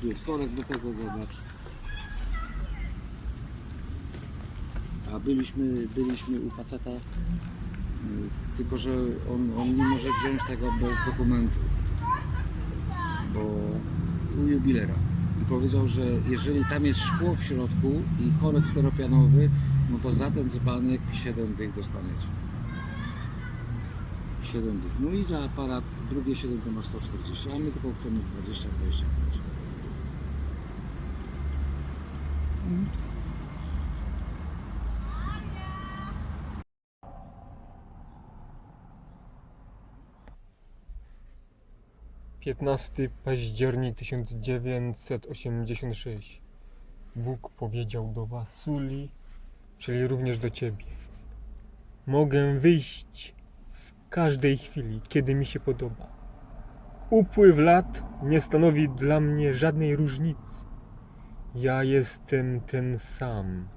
Tu jest korek do tego, zobacz. A byliśmy, byliśmy u faceta, y, tylko że on, on nie może wziąć tego bez dokumentów, bo u jubilera. I powiedział, że jeżeli tam jest szkło w środku i korek steropianowy, no to za ten dzbanek 7 dych dostaniecie. 7 dych. No i za aparat drugie 7 to ma 140, a my tylko chcemy 20, 25. Piętnasty październik 1986. Bóg powiedział do Wasuli, czyli również do Ciebie. Mogę wyjść w każdej chwili, kiedy mi się podoba. Upływ lat nie stanowi dla mnie żadnej różnicy. Ja jestem ten sam.